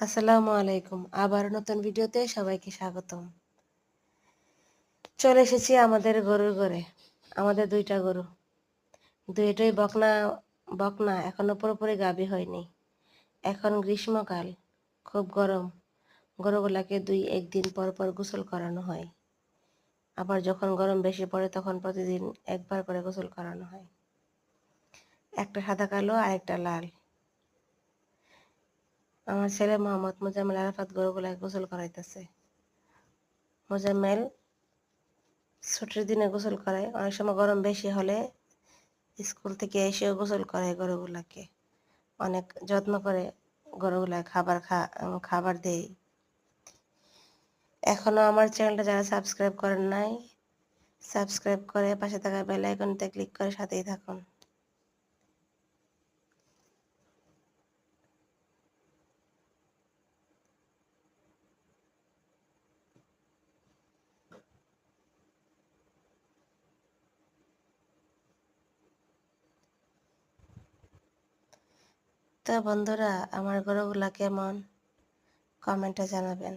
আসসালামু আলাইকুম। আবার নতুন ভিডিওতে সবাইকে স্বাগতম। চলে এসেছি আমাদের গরুর ঘরে। আমাদের দুইটা গরু। দুইটাই বকনা বকনা এখনও পুরোপুরি গাবি হয়নি। এখন গ্রীষ্মকাল, খুব গরম। গরুগুলাকে দুই একদিন পর পর গোসল করানো হয়। আবার যখন গরম বেশি পড়ে তখন প্রতিদিন একবার করে গোসল করানো হয়। একটা সাদা কালো আর একটা লাল। আমার ছেলে মোহাম্মদ মোজাম্মেল আরাফাত গরুগুলাকে গোসল করাইতেছে। মোজাম্মেল ছুটির দিনে গোসল করায় অনেক সময় গরম বেশি হলে স্কুল থেকে এসেও গোসল করে গরুগুলাকে। অনেক যত্ন করে গরুগুলা খাবার খা খাবার দেই। এখনও আমার চ্যানেলটা যারা সাবস্ক্রাইব করেন নাই, সাবস্ক্রাইব করে পাশে থাকা বেল আইকনতে ক্লিক করে সাথেই থাকুন। তো বন্ধুরা আমার গরুগুলা কেমন? কমেন্টে জানাবেন।